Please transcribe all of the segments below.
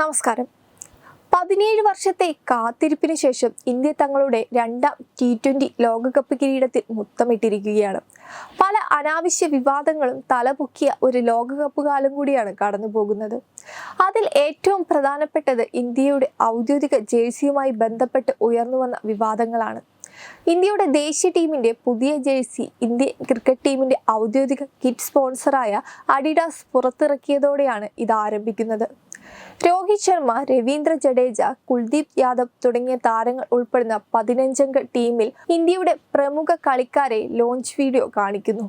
നമസ്കാരം. പതിനേഴ് വർഷത്തെ കാത്തിരിപ്പിന് ശേഷം ഇന്ത്യ തങ്ങളുടെ രണ്ടാം ടി ട്വന്റി ലോകകപ്പ് കിരീടത്തിൽ മുത്തമിട്ടിരിക്കുകയാണ്. പല അനാവശ്യ വിവാദങ്ങളും തലപൊക്കിയ ഒരു ലോകകപ്പ് കാലം കൂടിയാണ് കടന്നു പോകുന്നത് അതിൽ ഏറ്റവും പ്രധാനപ്പെട്ടത് ഇന്ത്യയുടെ ഔദ്യോഗിക ജേഴ്സിയുമായി ബന്ധപ്പെട്ട് ഉയർന്നു വന്ന വിവാദങ്ങളാണ്. ഇന്ത്യയുടെ ദേശീയ ടീമിന്റെ പുതിയ ജേഴ്സി ഇന്ത്യൻ ക്രിക്കറ്റ് ടീമിന്റെ ഔദ്യോഗിക കിറ്റ് സ്പോൺസറായ അഡിഡാസ് പുറത്തിറക്കിയതോടെയാണ് ഇത് ആരംഭിക്കുന്നത്. രോഹിത് ശർമ്മ രവീന്ദ്ര ജഡേജ കുൽദീപ് യാദവ് തുടങ്ങിയ താരങ്ങൾ ഉൾപ്പെടുന്ന പതിനഞ്ചംഗ ടീമിൽ ഇന്ത്യയുടെ പ്രമുഖ കളിക്കാരെ ലോഞ്ച് വീഡിയോ കാണിക്കുന്നു.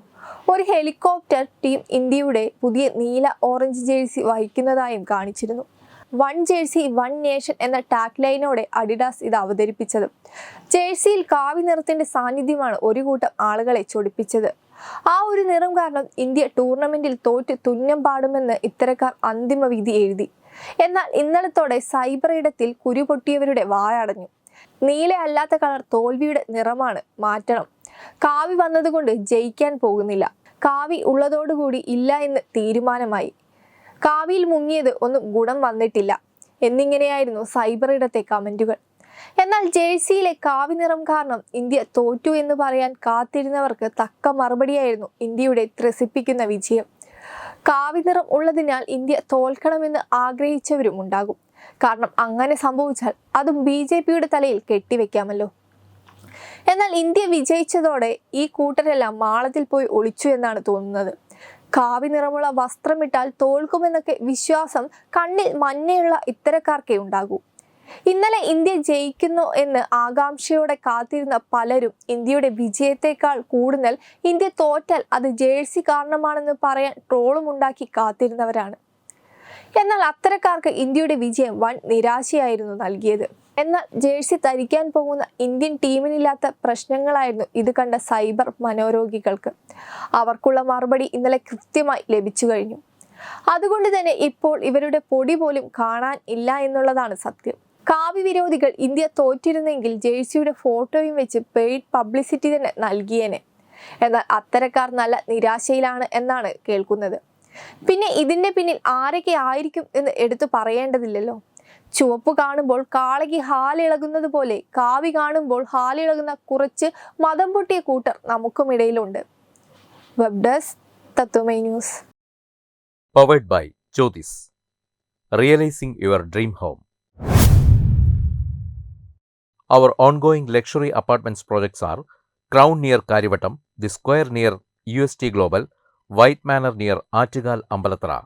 ഒരു ഹെലികോപ്റ്റർ ടീം ഇന്ത്യയുടെ പുതിയ നീല ഓറഞ്ച് ജേഴ്സി വഹിക്കുന്നതായും കാണിച്ചിരുന്നു. വൺ ജേഴ്സി വൺ നേഷൻ എന്ന ടാഗ് ലൈനോടെ അഡിഡാസ് ഇത് അവതരിപ്പിച്ചത്. ജേഴ്സിയിൽ കാവി നിറത്തിന്റെ സാന്നിധ്യമാണ് ഒരു കൂട്ടം ആളുകളെ ചൊടിപ്പിച്ചത്. ആ ഒരു നിറം കാരണം ഇന്ത്യ ടൂർണമെന്റിൽ തോറ്റ് തുന്നം പാടുമെന്ന് ഇത്തരക്കാർ അന്തിമ വിധി എഴുതി. എന്നാൽ ഇന്നലത്തോടെ സൈബർ ഇടത്തിൽ കുരുപൊട്ടിയവരുടെ വായടഞ്ഞു. നീല അല്ലാത്ത കളർ തോൽവിയുടെ നിറമാണ് മാറ്റണം. കാവി വന്നതുകൊണ്ട് ജയിക്കാൻ പോകുന്നില്ല. കാവി ഉള്ളതോടുകൂടി ഇല്ല എന്ന് തീരുമാനമായി. കാവിയിൽ മുങ്ങിയത് ഒന്നും ഗുണം വന്നിട്ടില്ല. എന്നിങ്ങനെയായിരുന്നു സൈബർ ഇടത്തെ കമന്റുകൾ. എന്നാൽ ജേഴ്സിയിലെ കാവി നിറം കാരണം ഇന്ത്യ തോറ്റു എന്ന് പറയാൻ കാത്തിരുന്നവർക്ക് തക്ക മറുപടിയായിരുന്നു ഇന്ത്യയുടെ ത്രസിപ്പിക്കുന്ന വിജയം. കാവി നിറം ഉള്ളതിനാൽ ഇന്ത്യ തോൽക്കണമെന്ന് ആഗ്രഹിച്ചവരും ഉണ്ടാകും. കാരണം അങ്ങനെ സംഭവിച്ചാൽ അതും ബി ജെ പിയുടെ തലയിൽ കെട്ടിവെക്കാമല്ലോ. എന്നാൽ ഇന്ത്യ വിജയിച്ചതോടെ ഈ കൂട്ടരെല്ലാം മാളത്തിൽ പോയി ഒളിച്ചു എന്നാണ് തോന്നുന്നത്. കാവി നിറമുള്ള വസ്ത്രമിട്ടാൽ തോൽക്കുമെന്നൊക്കെ വിശ്വാസം കണ്ണിൽ മഞ്ഞയുള്ള ഇത്തരക്കാർക്കേ ഉണ്ടാകൂ. ഇന്നലെ ഇന്ത്യ ജയിക്കുന്നു എന്ന് ആകാംക്ഷയോടെ കാത്തിരുന്ന പലരും ഇന്ത്യയുടെ വിജയത്തെക്കാൾ കൂടുതൽ ഇന്ത്യ തോറ്റാൽ അത് ജേഴ്സി കാരണമാണെന്ന് പറയാൻ ട്രോളും ഉണ്ടാക്കി കാത്തിരുന്നവരാണ്. എന്നാൽ അത്തരക്കാർക്ക് ഇന്ത്യയുടെ വിജയം വൻ നിരാശയായിരുന്നു നൽകിയത്. എന്നാൽ ജേഴ്സി ധരിക്കാൻ പോകുന്ന ഇന്ത്യൻ ടീമിനില്ലാത്ത പ്രശ്നങ്ങളായിരുന്നു ഇത് കണ്ട സൈബർ മനോരോഗികൾക്ക്. അവർക്കുള്ള മറുപടി ഇന്നലെ കൃത്യമായി ലഭിച്ചു കഴിഞ്ഞു. അതുകൊണ്ട് തന്നെ ഇപ്പോൾ ഇവരുടെ പൊടി പോലും കാണാൻ ഇല്ല എന്നുള്ളതാണ് സത്യം. കാവി വിരോധികൾ ഇന്ത്യ തോറ്റിരുന്നെങ്കിൽ ജേഴ്സിയുടെ ഫോട്ടോയും വെച്ച് പെയ്ഡ് പബ്ലിസിറ്റി തന്നെ നൽകിയേനെ. എന്നാൽ അത്തരക്കാർ നല്ല നിരാശയിലാണ് എന്നാണ് കേൾക്കുന്നത്. പിന്നെ ഇതിന്റെ പിന്നിൽ ആരൊക്കെ ആയിരിക്കും എന്ന് എടുത്തു പറയേണ്ടതില്ലല്ലോ? ചുവപ്പ് കാണുമ്പോൾ കാളയ്ക്ക് ഹാലിളകുന്നത് പോലെ കാവി കാണുമ്പോൾ ഹാലിളകുന്ന കുറച്ച് മതം പൊട്ടിയ കൂട്ടർ നമുക്കുമിടയിലുണ്ട് web desk Tathwamayi news powered by Jyotis. Realizing your dream home. Our ongoing luxury apartments projects are Crown near Karivatam, The Square near UST Global, White Manor near Artigal Ambalatra,